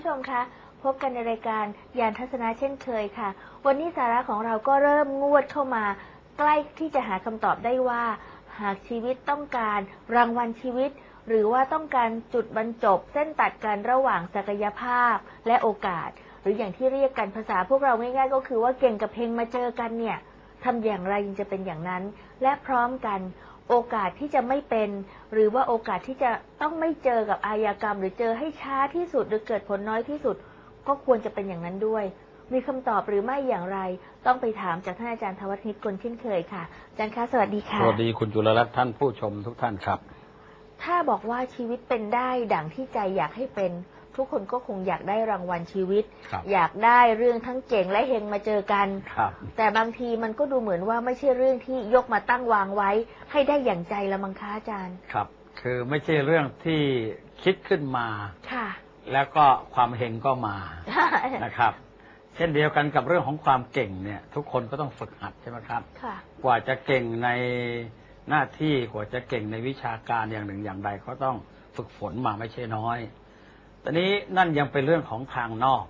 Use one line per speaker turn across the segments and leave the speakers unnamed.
คุณผู้ชมคะ พบกันในรายการยานทัศนะเช่นเคยค่ะ วันนี้สาระของเราก็เริ่มงวดเข้ามา ใกล้ที่จะหาคำตอบได้ว่า หากชีวิตต้องการรางวัลชีวิต หรือว่าต้องการจุดบรรจบ เส้นตัดกันระหว่างศักยภาพและโอกาส หรืออย่างที่เรียกกันภาษาพวกเราง่ายๆ ก็คือว่าเก่งกับเพลงมาเจอกันเนี่ยทำอย่างไรจึงจะเป็นอย่างนั้น และพร้อมกัน โอกาสที่จะไม่เป็น หรือว่าโอกาสที่จะต้องไม่เจอกับอายากรรม หรือเจอให้ช้าที่สุดหรือเกิดผลน้อยที่สุด ก็ควรจะเป็นอย่างนั้นด้วย มีคำตอบหรือไม่อย่างไร ต้องไปถามจากท่านอาจารย์ทวัฒนิตกลเช่นเคยค่ะอาจารย์คะสวัสดีค่ะ
สวัสดีคุณจุลรัตน์ท่านผู้ชมทุกท่านครับ
ถ้าบอกว่าชีวิตเป็นได้ดั่งที่ใจอยากให้เป็น ทุกคนก็คงอยากได้รางวัลชีวิต
ครับ
อยากได้เรื่องทั้งเก่งและเฮงมาเจอกัน
ครับ
แต่บางทีมันก็ดูเหมือนว่าไม่ใช่เรื่องที่ยกมาตั้งวางไว้ ให้ได้อย่างใจละมังคะอาจารย์
ครับ คือไม่ใช่เรื่องที่คิดขึ้นมา
ค่ะ
แล้วก็ความเฮงก็มา นะครับ เช่นเดียวกันกับเรื่องของความเก่งเนี่ย ทุกคนก็ต้องฝึกหัดใช่ไหมครับ
ค่ะ
กว่าจะเก่งในหน้าที่กว่าจะเก่งในวิชาการอย่างหนึ่งอย่างใดก็ต้องฝึกฝนมาไม่ใช่น้อย ตอนนี้นั่นยังเป็นเรื่องของทางนอก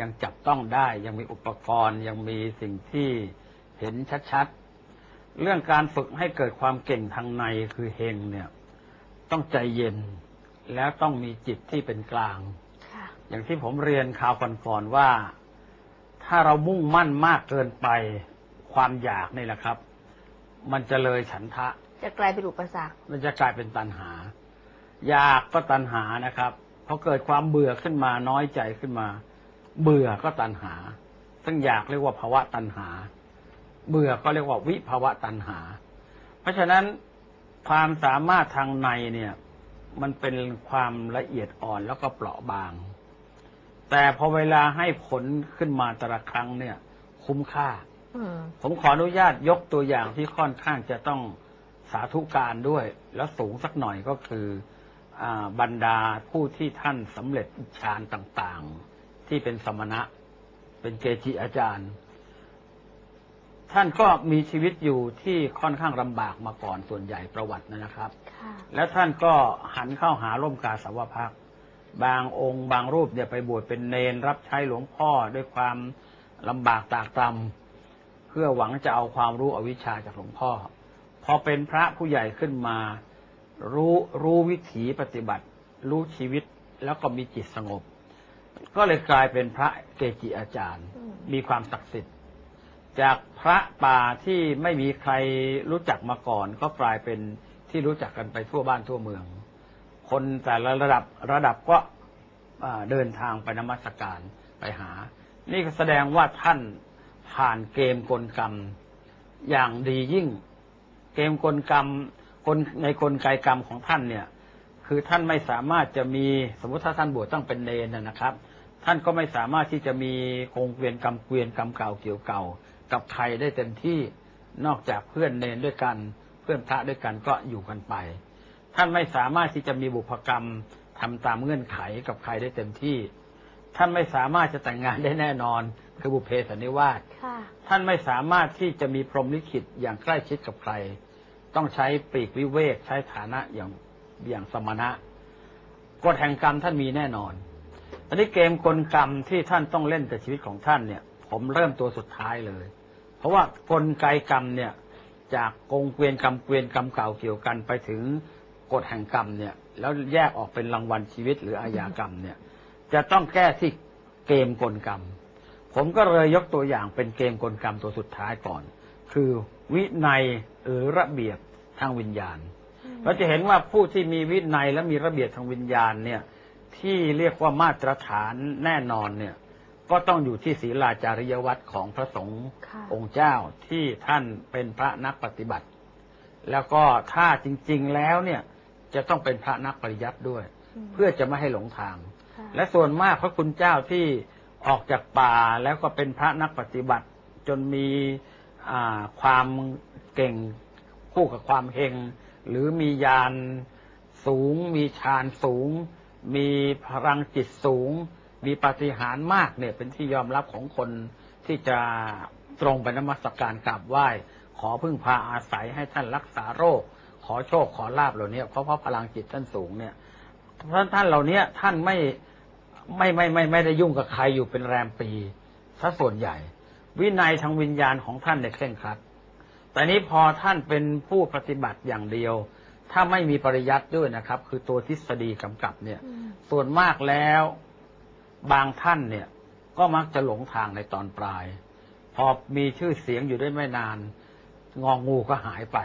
ยังจับต้องได้ ยังมีอุปกรณ์ยังมีสิ่งที่เห็นชัดๆ เรื่องการฝึกให้เกิดความเก่งทางในคือเฮงเนี่ย ต้องใจเย็นแล้วต้องมีจิตที่เป็นกลาง
ค่ะ
อย่างที่ผมเรียนข่าวก่อนๆว่า ถ้าเรามุ่งมั่นมากเกินไปความอยากนี่แหละครับ มันจะเลยฉันทะ
จะกลายเป็นอุปสรรค
มันจะกลายเป็นตัณหา อยากก็ตัณหานะครับ พอเกิดความเบื่อขึ้นมาน้อยใจขึ้นมา เบื่อก็ตัณหา ซึ่งอยากเรียกว่าภาวะตัณหา เบื่อก็เรียกว่าวิภาวะตัณหา เพราะฉะนั้นความสามารถทางในเนี่ย มันเป็นความละเอียดอ่อนแล้วก็เปราะบาง แต่พอเวลาให้ผลขึ้นมาแต่ละครั้งเนี่ย คุ้มค่าผมขออนุญาตยกตัวอย่างที่ค่อนข้างจะต้องสาธุการด้วย แล้วสูงสักหน่อยก็คือ บรรดาผู้ที่ท่านสำเร็จฌานต่างๆ ที่เป็นสมณะ เป็นเกจิอาจารย์ ท่านก็มีชีวิตอยู่ที่ค่อนข้างลำบากมาก่อนส่วนใหญ่ประวัตินะครับ
ค่ะ
แล้วท่านก็หันเข้าหาร่มกาสาวพักตร์บางองค์ บางรูปเนี่ยไปบวชเป็นเนนรับใช้หลวงพ่อด้วยความลำบากตากตำเพื่อหวังจะเอาความรู้อวิชชาจากหลวงพ่อ พอเป็นพระผู้ใหญ่ขึ้นมา รู้รู้วิถีปฏิบัติ รู้ชีวิตแล้วก็มีจิตสงบ ก็เลยกลายเป็นพระเกจิอาจารย์
อืม
มีความศักดิ์สิทธิ์ จากพระป่าที่ไม่มีใครรู้จักมาก่อน ก็กลายเป็นที่รู้จักกันไปทั่วบ้านทั่วเมือง คนแต่ละระดับระดับก็อ่าเดินทางไปนมัสการไปหา นี่ก็แสดงว่าท่านผ่านเกมกลกรรมอย่างดียิ่ง เกมกลกรรม กลในกลไกกรรมของท่านเนี่ย คือท่านไม่สามารถจะมีสมมติถ้าท่านบวชต้องเป็นเนนนะนะครับ ท่านก็ไม่สามารถที่จะมีคงเวียนกรรมเกวียนกรรมเก่าเกี่ยวเก่า กับใครได้เต็มที่นอกจากเพื่อนเนนด้วยกัน เพื่อนพระด้วยกันก็อยู่กันไป ท่านไม่สามารถที่จะมีบุพกรรมทำตามเงื่อนไขกับใครได้เต็มที่ ท่านไม่สามารถจะแต่งงานได้แน่นอนคือบุพเพสันนิวาส
ค่ะ
ท่านไม่สามารถที่จะมีพรหมลิขิตอย่างใกล้ชิดกับใคร ต้องใช้ปีกวิเวกใช้ฐานะอย่างอย่างสมณะกฎแห่งกรรมท่านมีแน่นอน อันนี้เกมกลกรรมที่ท่านต้องเล่นกับชีวิตของท่านเนี่ย ผมเริ่มตัวสุดท้ายเลย เพราะว่ากลไกกรรมเนี่ย จากกงเกวียนกรรมเกวียนกรรมเก่าเกี่ยวกันไปถึงกฎแห่งกรรมเนี่ย แล้วแยกออกเป็นรางวัลชีวิตหรืออาญากรรมเนี่ย จะต้องแก้ที่เกมกลกรรม ผมก็เลยยกตัวอย่างเป็นเกมกลกรรมตัวสุดท้ายก่อน คือ วินัยหรือระเบียบทางวิญญาณ เราจะเห็นว่าผู้ที่มีวินัยและมีระเบียบทางวิญญาณเนี่ย ที่เรียกว่ามาตรฐานแน่นอนเนี่ย ก็ต้องอยู่ที่ศีลาจาริยวัตรของพระสงฆ์
ค่ะ
องค์เจ้าที่ท่านเป็นพระนักปฏิบัติ แล้วก็ถ้าจริง ๆแล้วเนี่ยจะต้องเป็นพระนักปริยัติด้วย
ม
เพื่อจะไม่ให้หลงทาง
ค่ะ
และส่วนมากพระคุณเจ้าที่ออกจากป่าแล้วก็เป็นพระนักปฏิบัติ จนมีอ่า ความเก่งคู่กับความเฮงหรือมียานสูง มีฌานสูง มีพลังจิตสูง มีปฏิหารมากเนี่ยเป็นที่ยอมรับของคนที่จะตรงไปนมัสการกราบไหว้ ขอพึ่งพาอาศัยให้ท่านรักษาโรค ขอโชคขอลาบเหล่านี้เพราะเพราะพลังจิตท่านสูงเนี่ยเพรานท่านเหล่านี้ท่านไม่ไม่ไม่ไม่ไม่ได้ยุ่งกับใครอยู่เป็นแรมปีซะส่วนใหญ่ วินัยทางวิญญาณของท่านเนี่ยเคร่งครัด แต่นี้พอท่านเป็นผู้ปฏิบัติอย่างเดียว ถ้าไม่มีปริยัติด้วยนะครับ คือตัวทฤษฎีกำกับเนี่ย
อืม
ส่วนมากแล้วบางท่านเนี่ย ก็มักจะหลงทางในตอนปลาย พอมีชื่อเสียงอยู่ได้ไม่นาน งองูก็หายไป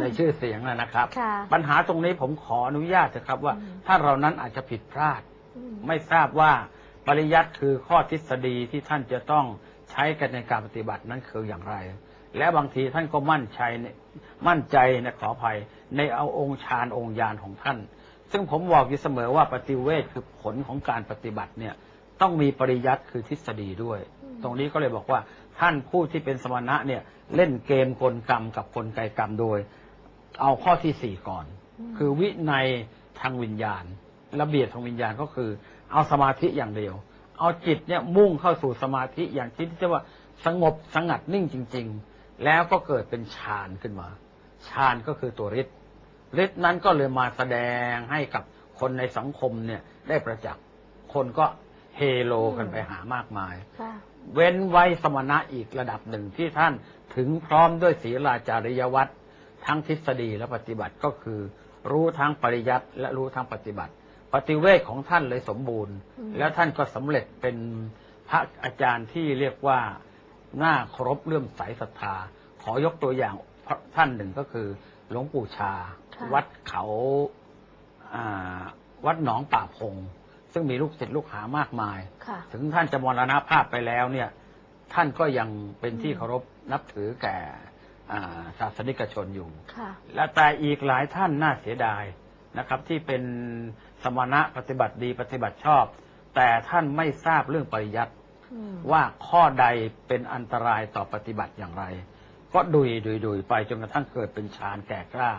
ในชื่อเสียงนะนะครับ
ค่ะ
ปัญหาตรงนี้ผมขออนุญาตนะครับว่า
อืม
ถ้าเรานั้นอาจจะผิดพลาด
อืม
ไม่ทราบว่าปริยัติคือข้อทฤษฎีที่ท่านจะต้อง ใช้กันในการปฏิบัตินั้นคืออย่างไร และบางทีท่านก็มั่นใจมั่นใจนะขออภัย ในเอาองค์ฌานองค์ญาณของท่าน ซึ่งผมบอกอยู่เสมอว่าปฏิเวทคือผลของการปฏิบัติเนี่ยต้องมีปริยัติคือทฤษฎีด้วย ตรงนี้ก็เลยบอกว่าท่านผู้ที่เป็นสมณะเนี่ยเล่นเกมกลกรรมกับกลไกกรรมโดย เอาข้อที่สี่ก่อน คือวินัยทางวิญญาณ ระเบียบทางวิญญาณก็คือ เอาสมาธิอย่างเดียว เอาจิตเนี่ยมุ่งเข้าสู่สมาธิอย่างที่ที่ว่าสงบสงัดนิ่งจริง ๆ แล้วก็เกิดเป็นฌานขึ้นมาฌานก็คือตัวฤทธิ์ฤทธิ์นั้นก็เลยมาแสดงให้กับคนในสังคมเนี่ยได้ประจักษ์คนก็เฮโลกันไปหามากมาย
ค่ะ
เว้นไว้สมณะอีกระดับหนึ่งที่ท่านถึงพร้อมด้วยศีลาจาริยวัตรทั้งทฤษฎีและปฏิบัติก็คือ รู้ทั้งปริยัติและรู้ทั้งปฏิบัติ ปฏิเวทของท่านเลยสมบูรณ์
อืม
แล้วท่านก็สำเร็จเป็นพระอาจารย์ที่เรียกว่าน่าเคารพเลื่อมใสศรัทธา ขอยกตัวอย่างท่านหนึ่งก็คือ หลวงปู่ชา
ค่ะ
วัดเขาอ่าวัดหนองป่าพง ซึ่งมีลูกศิษย์ลูกหามากมาย
ค่ะ
ถึงท่านจะมรณภาพไปแล้วเนี่ย ท่านก็ยังเป็นที่
อืม
เคารพนับถือแก่อ่าศาสนิกชนอยู่
ค่ะ
และแต่อีกหลายท่านน่าเสียดายนะครับ ที่เป็น สมณะปฏิบัติดีปฏิบัติชอบ แต่ท่านไม่ทราบเรื่องปริยัติ
อืม
ว่าข้อใดเป็นอันตรายต่อปฏิบัติอย่างไร ก็ดุยดุยดุยไปจนกระทั่งเกิดเป็นฌานแก่กล้า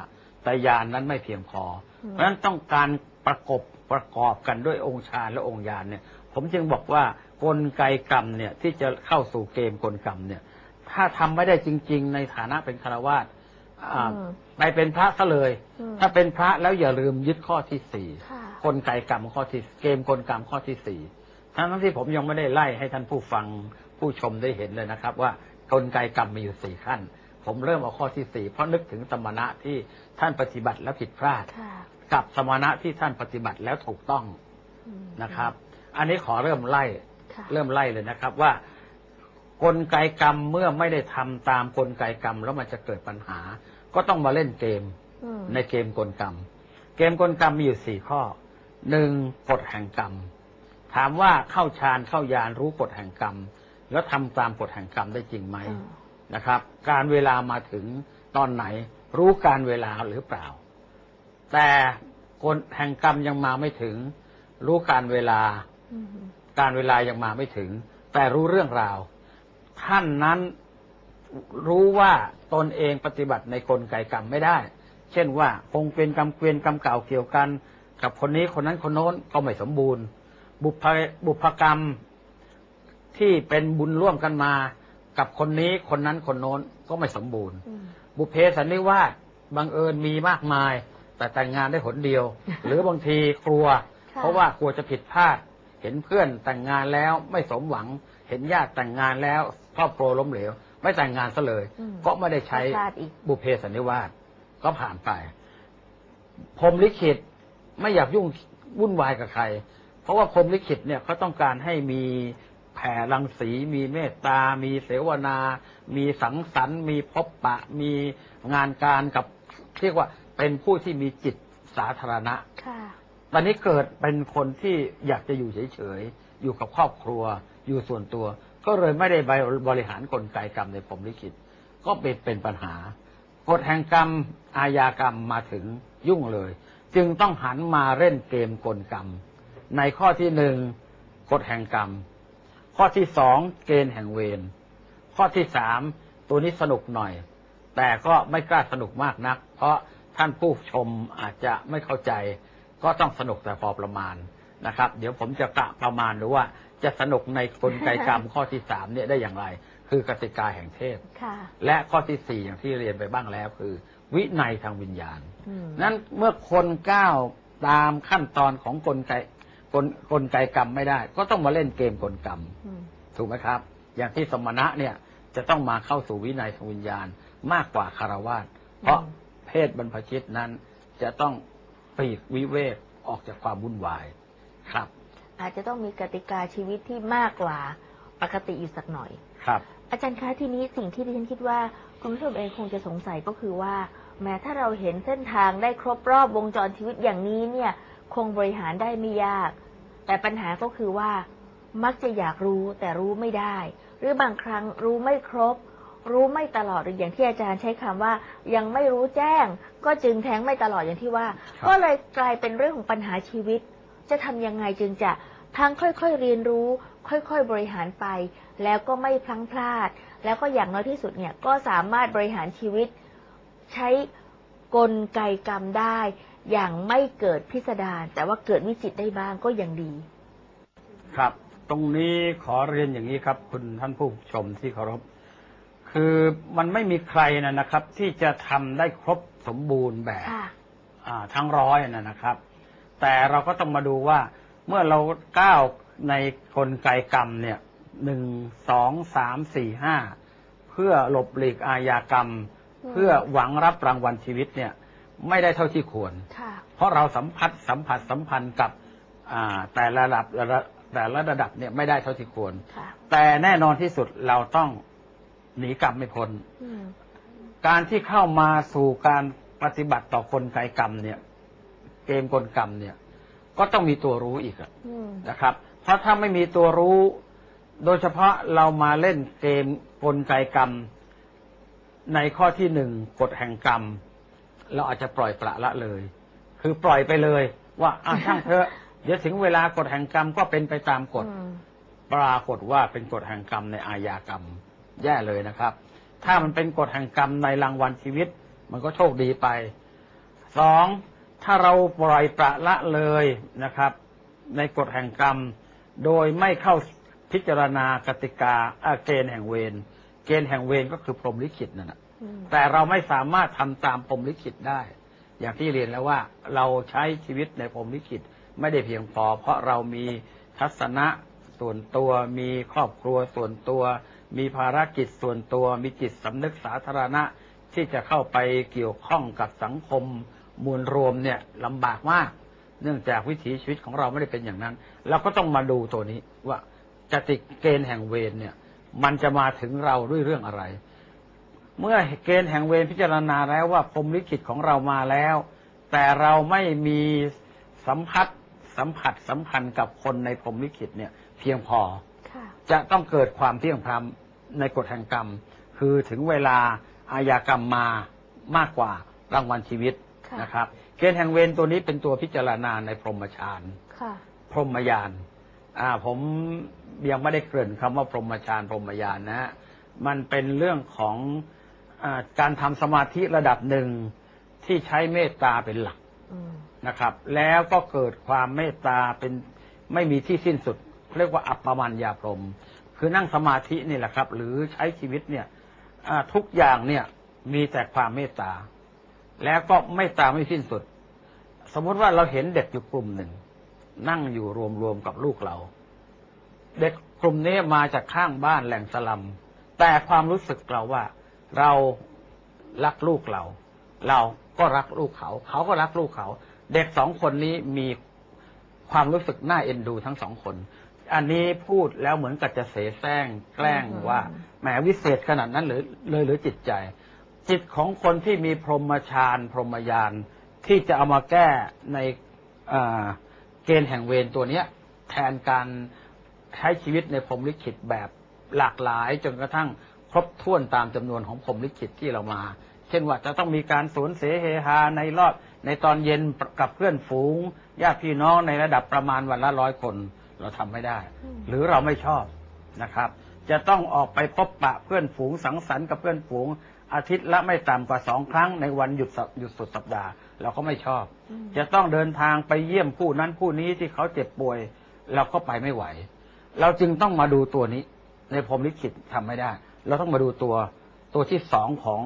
แต่ญาณนนั้นไม่เพียงพอ
อืม
เพราะฉะนั้นต้องการประกบประกอบกันด้วยองค์ฌานและองค์ญาณเนี่ย ผมจึงบอกว่ากลไกกรรมเนี่ยที่จะเข้าสู่เกมกลกรรมเนี่ย ถ้าทำไม่ได้จริง ๆ ในฐานะเป็นคารวาสอ่า
อืม
ไปเป็นพระซะเลย
อืม
ถ้าเป็นพระแล้วอย่าลืมยึดข้อที่สี่
ค่ะ
กลไกกรรมข้อที่เกมกลกรรมข้อที่สี่ทั้งทั้งที่ผมยังไม่ได้ไล่ให้ท่านผู้ฟังผู้ชมได้เห็นเลยนะครับ ว่ากลไกกรรมมีอยู่สี่ขั้น ผมเริ่มเอาข้อที่สี่เพราะนึกถึงสมณะที่ท่านปฏิบัติแล้วผิดพลาด
ค่ะ
กับสมณะที่ท่านปฏิบัติแล้วถูกต้อง
อืม
นะครับ อันนี้ขอเริ่มไล่
ค่ะ
เริ่มไล่เลยนะครับว่ากลไกกรรมเมื่อไม่ได้ทำตามกลไกกรรมแล้วมันจะเกิดปัญหา ก็ต้องมาเล่นเกม
อืม
ในเกมกลกรรม เกมกลกรรมมีอยู่สี่ข้อ หนึ่งกฎแห่งกรรม ถามว่าเข้าฌานเข้ายานรู้กฎแห่งกรรม แล้วทำตามกฎแห่งกรรมได้จริงไหม
อืม
นะครับ การเวลามาถึงตอนไหน รู้การเวลาหรือเปล่า แต่กฎแห่งกรรมยังมาไม่ถึง รู้การเวลา
อืม
การเวลายังมาไม่ถึง แต่รู้เรื่องราว ท่านนั้นรู้ว่าตนเองปฏิบัติในกลไกกรรมไม่ได้ เช่นว่าคงเป็นกรรมเกวียนกรรมเก่าเกี่ยวกัน กับคนนี้คนนั้นคนโน้นก็ไม่สมบูรณ์ บุพบุพกรรมที่เป็นบุญร่วมกันมา กับคนนี้คนนั้นคนโน้นก็ไม่สมบูรณ์
อืม
บุพเพสันนิวาสบังเอิญมีมากมาย แต่แต่งงานได้หนเดียว หรือบางทีกลัว
ค่ะ
เพราะว่ากลัวจะผิดพลาด เห็นเพื่อนแต่งงานแล้วไม่สมหวัง เห็นญาติแต่งงานแล้วครอบครัวล้มเหลว ไม่แต่งงานซะเลย
อืม
ก็ไม่ได้ใช้
พลาดอีก
บุพเพสันนิวาสก็ผ่านไปพรหมลิขิต ไม่อยากยุ่งวุ่นวายกับใคร เพราะว่าพรหมลิขิตเนี่ยเขาต้องการให้มีแผ่รังสี มีเมตตา มีเสวนา มีสังสรรค์ มีพบปะ มีงานการกับเรียกว่าเป็นผู้ที่มีจิตสาธารณะ
ค่ะ
ตอนนี้เกิดเป็นคนที่อยากจะอยู่เฉยๆ อยู่กับครอบครัว อยู่ส่วนตัว ก็เลยไม่ได้บริหารกลไกกรรมในผมลิขิต ก็เป็นเป็นปัญหากฎแห่งกรรมอาญากรรมมาถึงยุ่งเลย จึงต้องหันมาเล่นเกมกลกรรม ในข้อที่หนึ่งกฎแห่งกรรม ข้อที่สองเกณฑ์แห่งเวรข้อที่สามตัวนี้สนุกหน่อย แต่ก็ไม่กล้าสนุกมากนัก เพราะท่านผู้ชมอาจจะไม่เข้าใจ ก็ต้องสนุกแต่พอประมาณนะครับ เดี๋ยวผมจะกะประมาณดูว่าจะสนุกในกลไกกรรมข้อที่สามเนี่ยได้อย่างไร คือกติกาแห่งเทพ
ค่ะ
และข้อที่สี่อย่างที่เรียนไปบ้างแล้วคือ วินัยทางวิญญาณ
อืม
นั้นเมื่อคนก้าวตามขั้นตอนของกลไกกลกลไกกรรมไม่ได้ ก็ต้องมาเล่นเกมกลกรรม
อืม
ถูกไหมครับ อย่างที่สมณะเนี่ยจะต้องมาเข้าสู่วินัยทางวิญญาณมากกว่าคารวาสเพราะเพศบรรพชิตนั้น จะต้องปลีกวิเวกออกจากความวุ่นวายครับ
อาจจะต้องมีกติกาชีวิตที่มากกว่าปกติอยู่สักหน่อย
ครับ
อาจารย์คะทีนี้สิ่งที่ดิฉันคิดว่า คุณผู้ชมเองคงจะสงสัยก็คือว่า แม้ถ้าเราเห็นเส้นทางได้ครบรอบวงจรชีวิตอย่างนี้เนี่ย คงบริหารได้ไม่ยาก แต่ปัญหาก็คือว่า มักจะอยากรู้แต่รู้ไม่ได้ หรือบางครั้งรู้ไม่ครบ รู้ไม่ตลอดหรืออย่างที่อาจารย์ใช้คำว่า ยังไม่รู้แจ้ง ก็จึงแท้งไม่ตลอดอย่างที่ว่า
ครับ
ก็เลยกลายเป็นเรื่องของปัญหาชีวิต จะทำยังไงจึงจะทั้งค่อยๆเรียนรู้ ค่อยๆบริหารไป แล้วก็ไม่พลั้งพลาด แล้วก็อย่างน้อยที่สุดเนี่ยก็สามารถบริหารชีวิตใช้กลไกกรรมได้ อย่างไม่เกิดพิสดารแต่ว่าเกิดวิจิตรได้บ้างก็ยังดี
ครับ ตรงนี้ขอเรียนอย่างนี้ครับ คุณท่านผู้ชมที่เคารพคือมันไม่มีใครนะนะครับ ที่จะทำได้ครบสมบูรณ์แบบ
ค่ะ
อ่าทั้งร้อยนะนะครับ แต่เราก็ต้องมาดูว่าเมื่อเราก้าวในกลไกกรรมเนี่ย หนึ่งสองสามสี่ห้าเพื่อหลบหลีกอาญากรรม
อืม
เพื่อหวังรับรางวัลชีวิตเนี่ย ไม่ได้เท่าที่ควร
ค่ะ
เพราะเราสัมผัสสัมผัสสัมพันธ์กับอ่าแต่ละระดับระแต่ละระดับเนี่ยไม่ได้เท่าที่ควร
ค่ะ
แต่แน่นอนที่สุดเราต้องหนีกรรมไม่พ้น
อืม
การที่เข้ามาสู่การปฏิบัติต่อกลไกกรรมเนี่ย เกมกลกรรมเนี่ย ก็ต้องมีตัวรู้อีกอะ
อืม
นะครับ เพราะถ้าไม่มีตัวรู้ โดยเฉพาะเรามาเล่นเกมกลไกกรรม ในข้อที่หนึ่งกฎแห่งกรรม เราอาจจะปล่อยปละละเลย คือปล่อยไปเลย ว่าอะช่างเถอะเดี๋ยวถึงเวลากฎแห่งกรรมก็เป็นไปตามกฎ
อืม
ปรากฏว่าเป็นกฎแห่งกรรมในอาญากรรม แย่เลยนะครับ ถ้ามันเป็นกฎแห่งกรรมในรางวัลชีวิต มันก็โชคดีไปสองถ้าเราปล่อยประละเลยนะครับ ในกฎแห่งกรรม โดยไม่เข้า พิจารณากติกาอ่าเกณฑ์แห่งเวรเกณฑ์แห่งเวรก็คือพรหมลิขิตนั่นแหะ
อืม
แต่เราไม่สามารถทำตามพรหมลิขิตได้ อย่างที่เรียนแล้วว่าเราใช้ชีวิตในพรหมลิขิตไม่ได้เพียงพอ เพราะเรามีทัศนะส่วนตัวมีครอบครัวส่วนตัว มีภารกิจส่วนตัว มีจิตสำนึกสาธารณะที่จะเข้าไปเกี่ยวข้องกับสังคมมวลรวมเนี่ยลำบากมาก เนื่องจากวิถีชีวิตของเราไม่ได้เป็นอย่างนั้น เราก็ต้องมาดูตัวนี้ว่า จติเกณฑ์แห่งเวรเนี่ย มันจะมาถึงเราด้วยเรื่องอะไร เมื่อเกณฑ์แห่งเวรพิจารณาแล้วว่าพรหมลิขิตของเรามาแล้ว แต่เราไม่มีสัมผัสสัมผัสสัมพันธ์กับคนในพรหมลิขิตเนี่ย เพียงพอ
ค่ะ
จะต้องเกิดความเที่ยงพร้ำในกฎแห่งกรรม คือถึงเวลาอาญากรรมมามากกว่ารางวัลชีวิต
ค่ะ
นะครับ เกณฑ์แห่งเวรตัวนี้เป็นตัวพิจารณาในพรหมฌาน
ค่ะ
พรหมยาน อ่าผมยังไม่ได้เกริ่นคำว่าพรหมฌานพรหมยานนะฮะมันเป็นเรื่องของอาการทำสมาธิระดับหนึ่งที่ใช้เมตตาเป็นหลักนะครับ แล้วก็เกิดความเมตตาเป็นไม่มีที่สิ้นสุด เรียกว่าอัปปมัญญาพรหมคือนั่งสมาธินี่แหละครับ หรือใช้ชีวิตเนี่ยอ่าทุกอย่างเนี่ยมีแต่ความเมตตา แล้วก็เมตตาไม่สิ้นสุด สมมติว่าเราเห็นเด็กอยู่กลุ่มหนึ่ง นั่งอยู่รวมๆกับลูกเรา เด็กกลุ่มนี้มาจากข้างบ้านแหล่งสลัม แต่ความรู้สึกเราว่า เรารักลูกเรา เราก็รักลูกเขา เขาก็รักลูกเขา เด็กสองคนนี้มีความรู้สึกน่าเอ็นดูทั้งสองคน อันนี้พูดแล้วเหมือนกับจะเสแสร้งแกล้งว่าแหมวิเศษขนาดนั้นหรือเลยหรือจิตใจ จิตของคนที่มีพรหมฌานพรหมยานที่จะเอามาแก้ในอ่า เกณฑ์แห่งเวรตัวเนี้ยแทนการใช้ชีวิตในพรมลิขิตแบบหลากหลายจนกระทั่งครบถ้วนตามจำนวนของพรมลิขิตที่เรามา เช่นว่าจะต้องมีการสวนเสียเฮฮาในรอบในตอนเย็นกับเพื่อนฝูงญาติพี่น้องในระดับประมาณวันละร้อยคน เราทำไม่ได้ หรือเราไม่ชอบนะครับ จะต้องออกไปพบปะเพื่อนฝูงสังสรรค์กับเพื่อนฝูงอาทิตย์ละไม่ต่ำกว่าสองครั้งในวันหยุดหยุดสุดสัปดาห์ เราก็ไม่ชอบ
อืม
จะต้องเดินทางไปเยี่ยมผู้นั้นผู้นี้ที่เขาเจ็บป่วย เราก็ไปไม่ไหว เราจึงต้องมาดูตัวนี้ ในพรหมลิขิตทำไม่ได้ เราต้องมาดูตัวตัวที่สองของ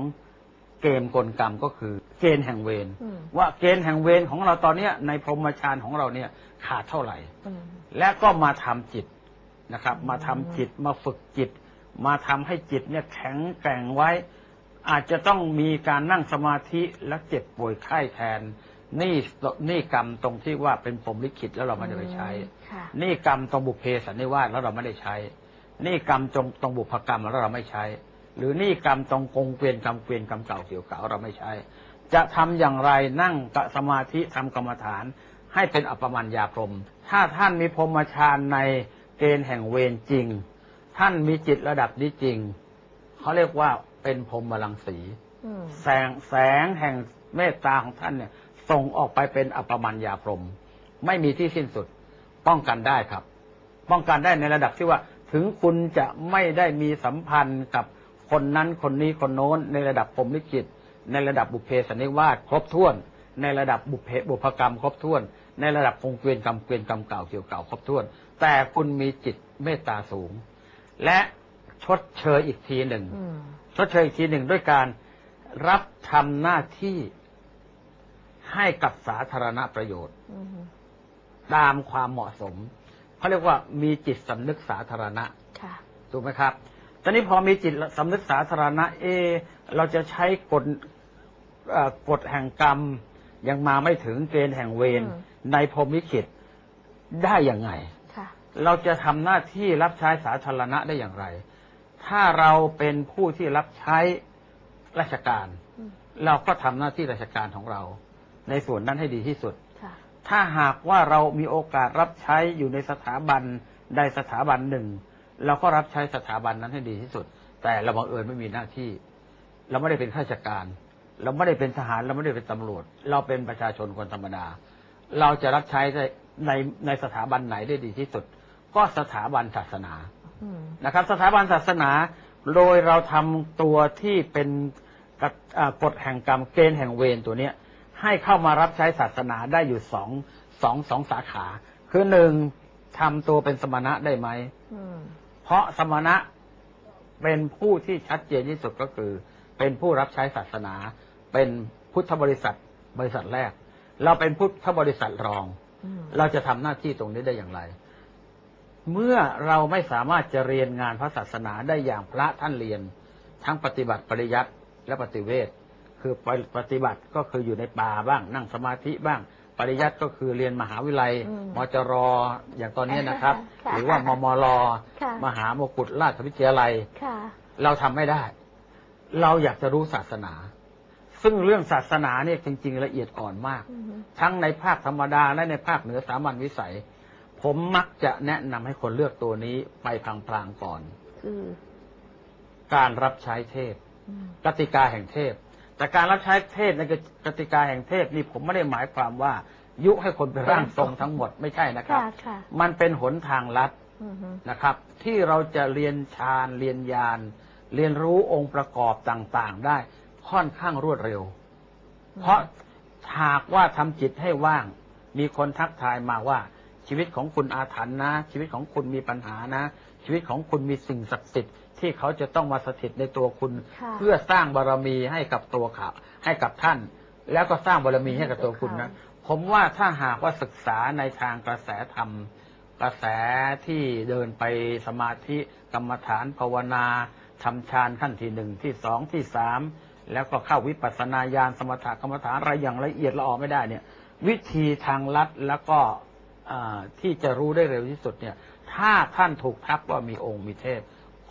เกเกมกลกรรมก็คือ เกณฑ์แห่งเวร
อืม
ว่าเกณฑ์แห่งเวรของเราตอนเนี้ย ในพรหมฌานของเราเนี่ยขาดเท่าไหร่
อืม
และก็มาทำจิตนะครับ มาทำจิตมาฝึกจิต มาทำให้จิตเนี่ยแข็งแกร่งไว้ อาจจะต้องมีการนั่งสมาธิและเจ็บป่วยไข้แทนนี่นี่กรรมตรงที่ว่าเป็นผมลิขิตแล้วเราไม่ได้ไปใช้
ค่ะ
นี่กรรมตรงบุพเพสันนิวาสแล้วเราไม่ได้ใช้ นี่กรรมตรงตรงบุพกรรมแล้วเราไม่ใช้ หรือนี่กรรมตรงกงเกวียนกรรมเกวียนกรรมเก่าเกี่ยวเก่าเราไม่ใช้ จะทำอย่างไรนั่งกะสมาธิทำกรรมฐาน ให้เป็นอัปปมัญญาพรหมถ้าท่านมีพรหมฌานในเกณฑ์แห่งเวรจริง ท่านมีจิตระดับนี้จริงเขาเรียกว่า เป็นพรหมลังสี
อืม
แสงแสงแห่งเมตตาของท่านเนี่ย ส่งออกไปเป็นอัปปมัญญาพรหมไม่มีที่สิ้นสุด ป้องกันได้ครับ ป้องกันได้ในระดับที่ว่า ถึงคุณจะไม่ได้มีสัมพันธ์กับคนนั้นคนนี้คนโน้น ในระดับพรหมลิขิตในระดับบุพเพสันนิวาสครบถ้วน ในระดับบุพเพบุพกรรม ครบถ้วน ในระดับคงเกวียนกรรมเกวียนกรรมเก่าเกี่ยวเก่าครบถ้วน แต่คุณมีจิตเมตตาสูง และ ชดเชยอีกทีหนึ่ง
อืม
ชดเชยอีกทีหนึ่งด้วยการรับทำหน้าที่ให้กับสาธารณประโยชน์
อืม
ตามความเหมาะสมเขาเรียกว่ามีจิตสำนึกสาธารณะ
ค่ะ
ถูกไหมครับตอนนี้พอมีจิตสำนึกสาธารณะ เอะเราจะใช้กฎเอ่อกฎแห่งกรรม ยังมาไม่ถึงเกณฑ์แห่งเวร
อืม
ในพรหมลิขิตได้อย่างไง
ค่ะ
เราจะทำหน้าที่รับใช้สาธารณะได้อย่างไร ถ้าเราเป็นผู้ที่รับใช้ราชการ
อืม
เราก็ทำหน้าที่ราชการของเรา ในส่วนนั้นให้ดีที่สุด
ค่ะ
ถ้าหากว่าเรามีโอกาสรับใช้อยู่ในสถาบันใดสถาบันหนึ่ง เราก็รับใช้สถาบันนั้นให้ดีที่สุด แต่เราบังเอิญไม่มีหน้าที่ เราไม่ได้เป็นข้าราชการ เราไม่ได้เป็นทหารเราไม่ได้เป็นตำรวจ เราเป็นประชาชนคนธรรมดา เราจะรับใช้ในในในสถาบันไหนได้ดีที่สุด ก็สถาบันศาสนา
อืม
นะครับ สถาบันศาสนาโดยเราทำตัวที่เป็นกฎอ่ากฎแห่งกรรมเกณฑ์แห่งเวรตัวเนี้ย ให้เข้ามารับใช้ศาสนาได้อยู่สองสองสองสาขา คือหนึ่งทำตัวเป็นสมณะได้ไหม
อืม
เพราะสมณะเป็นผู้ที่ชัดเจนที่สุดก็คือ เป็นผู้รับใช้ศาสนา เป็นพุทธบริษัทบริษัทแรก เราเป็นพุทธบริษัทรอง
อืม
เราจะทำหน้าที่ตรงนี้ได้อย่างไร เมื่อเราไม่สามารถจะเรียนงานพระศาสนาได้อย่างพระท่านเรียน ทั้งปฏิบัติปริยัติและปฏิเวทคือปฏิบัติก็คืออยู่ในป่าบ้าง นั่งสมาธิบ้าง ปริยัติก็คือเรียนมหาวิทยาลัย
อืม
มจรอย่างตอนนี้นะครับ
ค่ะ
หรือว่ามมร
ค่ะ
มหามกุฏราชวิทยาลัย
ค่ะ
เราทำไม่ได้ เราอยากจะรู้ศาสนา ซึ่งเรื่องศาสนาเนี่ยจริง ๆ ละเอียดอ่อนมาก
อืม
ทั้งในภาคธรรมดาและในภาคเหนือสามัญวิสัย ผมมักจะแนะนำให้คนเลือกตัวนี้ไปพลางๆก่อน
คือ
การรับใช้เทพ
อืม
กติกาแห่งเทพ แต่การรับใช้เทพในกติกาแห่งเทพนี่ผมไม่ได้หมายความว่า ยุให้คนเป็นร่างทรงทั้งหมดไม่ใช่นะครับ
ค่ะค่ะ
มันเป็นหนทางลัด
อืม
นะครับ ที่เราจะเรียนฌานเรียนญาณเรียนรู้องค์ประกอบต่างๆ ได้ค่อนข้างรวดเร็ว เพราะหากว่าทำจิตให้ว่าง มีคนทักทายมาว่า ชีวิตของคุณอาถรรพ์นะ ชีวิตของคุณมีปัญหานะ ชีวิตของคุณมีสิ่งศักดิ์สิทธิ์ที่เขาจะต้องมาสถิตในตัวคุณ
ค่ะ
เพื่อสร้างบารมีให้กับตัวเขาให้กับท่าน แล้วก็สร้างบารมีให้กับตัวคุณนะผมว่าถ้าหากว่าศึกษาในทางกระแสธรรม กระแสที่เดินไปสมาธิกรรมฐานภาวนาทำฌานขั้นที่หนึ่งที่สองที่สามแล้วก็เข้าวิปัสสนาญาณสมถกรรมฐานอะไรอย่างละเอียดละออไม่ได้เนี่ย วิธีทางลัดแล้วก็อ่า ที่จะรู้ได้เร็วที่สุดเนี่ย ถ้าท่านถูกทักว่ามีองค์มีเทพ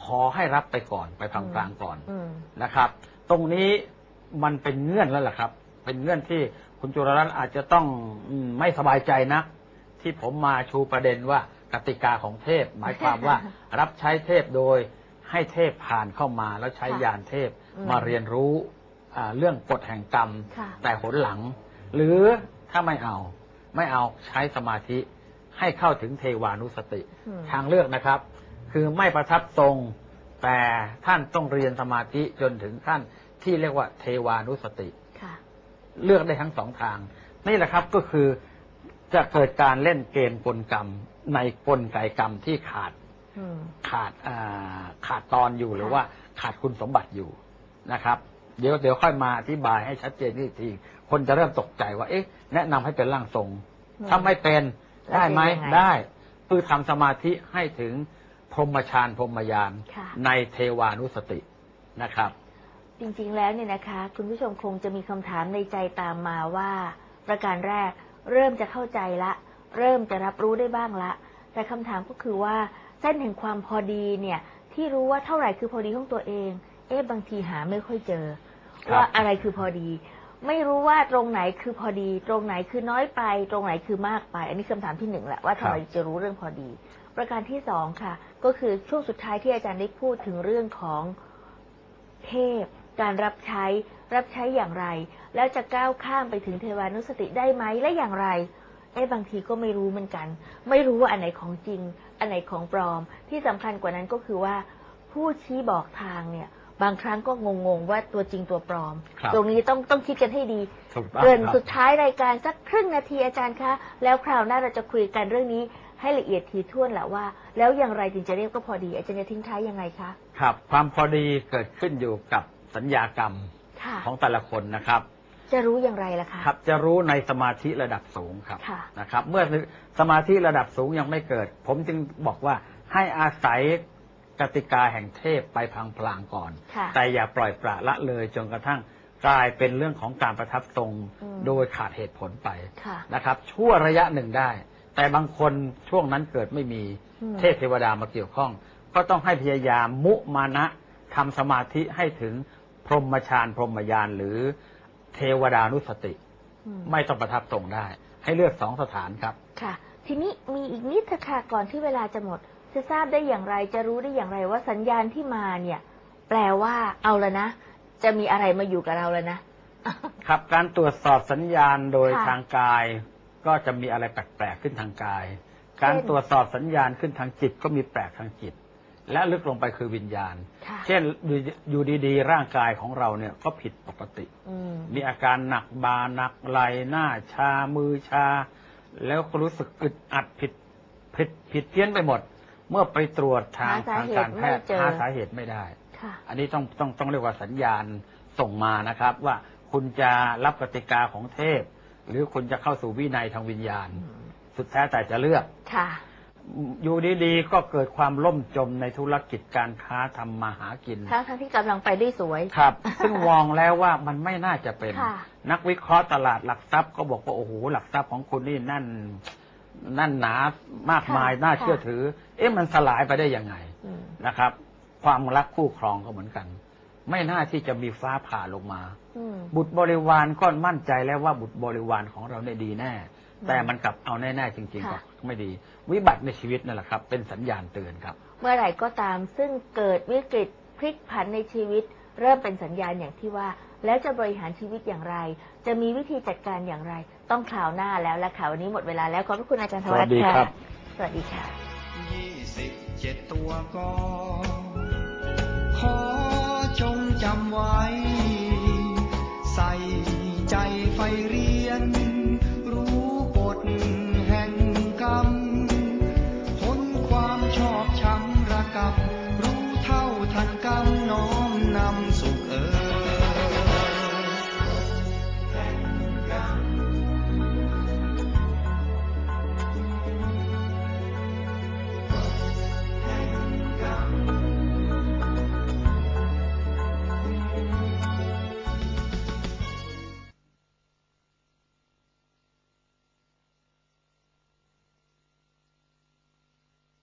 ขอให้รับไปก่อนไปพลางๆก่อน
อืม
นะครับ ตรงนี้มันเป็นเงื่อนแล้วล่ะครับ เป็นเงื่อนที่คุณจุลรัตน์อาจจะต้องอืมไม่สบายใจนะที่ผมมาชูประเด็นว่ากติกาของเทพ หมายความว่ารับใช้เทพโดยให้เทพผ่านเข้ามาแล้วใช้
ค่ะ
ยานเทพ
อืม
มาเรียนรู้อ่าเรื่องกฎแห่งกรรม
ค่ะ
แต่หนหลัง หรือถ้าไม่เอา ไม่เอาใช้สมาธิให้เข้าถึงเทวานุสติ
อืม
ทางเลือกนะครับ คือไม่ประทับทรง แต่ท่านต้องเรียนสมาธิจนถึงขั้นที่เรียกว่าเทวานุสติ
ค่ะ
เลือกได้ทั้งสองทาง นี่แหละครับก็คือจะเกิดการเล่นเกมกลกรรม ในกลไกกรรมที่ขาด
อืม
ขาดอ่าขาดตอนอยู่หรือว่าขาดคุณสมบัติอยู่นะครับ เดี๋ยวเดี๋ยวค่อยมาอธิบายให้ชัดเจนอีกที คนจะเริ่มตกใจว่า เอ๊ะ แนะนำให้เป็นร่างทรง
อืม
ถ้าไม่เป็น
แล้ว
ได้ไหม
เป็นยังไง
ได้คือทำสมาธิให้ถึงพรหมฌานพรหมยาน
ค่ะ
ในเทวานุสตินะครับ
จริงๆแล้วเนี่ยนะคะ คุณผู้ชมคงจะมีคำถามในใจตามมาว่า ประการแรกเริ่มจะเข้าใจละ เริ่มจะรับรู้ได้บ้างละ แต่คำถามก็คือว่าเส้นแห่งความพอดีเนี่ย ที่รู้ว่าเท่าไหร่คือพอดีของตัวเอง เอ๊ะบางทีหาไม่ค่อยเจอ
ครับ
ว่าอะไรคือพอดี ไม่รู้ว่าตรงไหนคือพอดี ตรงไหนคือน้อยไป ตรงไหนคือมากไป อันนี้คำถามที่หนึ่งแหละว่าทำไมจะรู้เรื่องพอดี ประการที่สองค่ะ ก็คือช่วงสุดท้ายที่อาจารย์ได้พูดถึงเรื่องของเทพ การรับใช้ รับใช้อย่างไร แล้วจะก้าวข้ามไปถึงเทวานุสติได้ไหมและอย่างไรเอ๊ะบางทีก็ไม่รู้เหมือนกัน ไม่รู้ว่าอันไหนของจริง อันไหนของปลอม ที่สำคัญกว่านั้นก็คือว่า ผู้ชี้บอกทางเนี่ย บางครั้งก็งงๆว่าตัวจริงตัวปลอม
ครับ
ตรงนี้ต้องต้องคิดกันให้ดี
ถูกต้อง
เกริน
ครับ
สุดท้ายรายการสักครึ่งนาทีอาจารย์คะ แล้วคราวหน้าเราจะคุยกันเรื่องนี้ให้ละเอียดทีท่วนแหละว่า แล้วอย่างไรจึงจะเรียกก็พอดี อาจารย์จะทิ้งท้ายยังไงคะ
ครับ ความพอดีเกิดขึ้นอยู่กับสัญญากรรม
ค่ะ
ของแต่ละคนนะครับ
จะรู้อย่างไรล่ะคะ
ครับจะรู้ในสมาธิระดับสูงครับ
ค่ะ
นะครับ เมื่อสมาธิระดับสูงยังไม่เกิด ผมจึงบอกว่าให้อาศัย กติกาแห่งเทพไปพลางๆก่อน
ค่ะ
แต่อย่าปล่อยปละละเลยจนกระทั่งกลายเป็นเรื่องของการประทับทรง
อืม
โดยขาดเหตุผลไป
ค่ะ
นะครับ ชั่วระยะหนึ่งได้ แต่บางคนช่วงนั้นเกิดไม่มี
อืม
เทพเทวดามาเกี่ยวข้อง ก็ต้องให้พยายามมุมานะทำสมาธิให้ถึงพรหมฌานพรหมยานหรือเทวดานุสติ
อืม
ไม่ต้องประทับทรงได้ ให้เลือกสองสถานครับ
ค่ะ ทีนี้มีอีกนิดเถอะค่ะก่อนที่เวลาจะหมด จะทราบได้อย่างไรจะรู้ได้อย่างไรว่าสัญญาณที่มาเนี่ย แปลว่าเอาละนะ จะมีอะไรมาอยู่กับเราแล้วนะ
ครับการตรวจสอบสัญญาณโดย
ค่ะ
ทางกาย ก็จะมีอะไรแปลกๆขึ้นทางกาย การตรวจสอบสัญญาณขึ้นทางจิตก็มีแปลกทางจิต และลึกลงไปคือวิญญาณ
ค่ะ
เช่นอยู่อยู่ดีๆ ร่างกายของเราเนี่ยก็ผิดปกติ
อืม
มีอาการหนักบาหนักไหลหน้าชามือชา แล้วก็รู้สึกอึดอัดผิดผิดผิดเพี้ยนไปหมด เมื่อไปตรวจทาง
หาสา
ทาง
เหตุ
การแพทย์
ไม่เจอ
หาสาเหตุไม่ได้
ค่ะ
อันนี้ต้องต้องต้องเรียกว่าสัญญาณส่งมานะครับ ว่าคุณจะรับกติกาของเทพ หรือคุณจะเข้าสู่วินัยทางวิญญาณ สุดแท้แต่จะเลือก
ค่ะ
อยู่ดีๆก็เกิดความล่มจมในธุรกิจการค้าทำมาหากิน
ทั้งทั้งที่กำลังไปได้สวย
ครับ ซึ่งมองแล้วว่ามันไม่น่าจะเป็น
ค่ะ
นักวิเคราะห์ตลาดหลักทรัพย์ก็บอกว่าโอ้โหหลักทรัพย์ของคุณนี่นั่น นั่นหนามากมาย
ค่ะ
น่าเชื่อ
ค่ะ
ถือ เอ๊ะมันสลายไปได้ยังไง
อืม
นะครับ ความรักคู่ครองก็เหมือนกัน ไม่น่าที่จะมีฟ้าผ่าลงมา
อืม
บุตรบริวารก็มั่นใจแล้วว่าบุตรบริวารของเราเนี่ยดีแน่
อืม
แต่มันกลับเอาแน่ๆจริงๆก็
ค่ะ
ไม่ดี วิบัติในชีวิตนั่นแหละครับ เป็นสัญญาณเตือนครับ
เมื่อไหร่ก็ตามซึ่งเกิดวิกฤตพลิกผันในชีวิต เริ่มเป็นสัญญาณอย่างที่ว่า แล้วจะบริหารชีวิตอย่างไร จะมีวิธีจัดการอย่างไร ต้องข่าวหน้าแล้วละค่ะวันนี้หมดเวลาแล้วขอบพระคุณอาจารย์ธวัฒ
สวัสดี
น์ค่ะ
ครับ
สวัสดีค่ะ
ยี่สิบเจ็ดตัวก็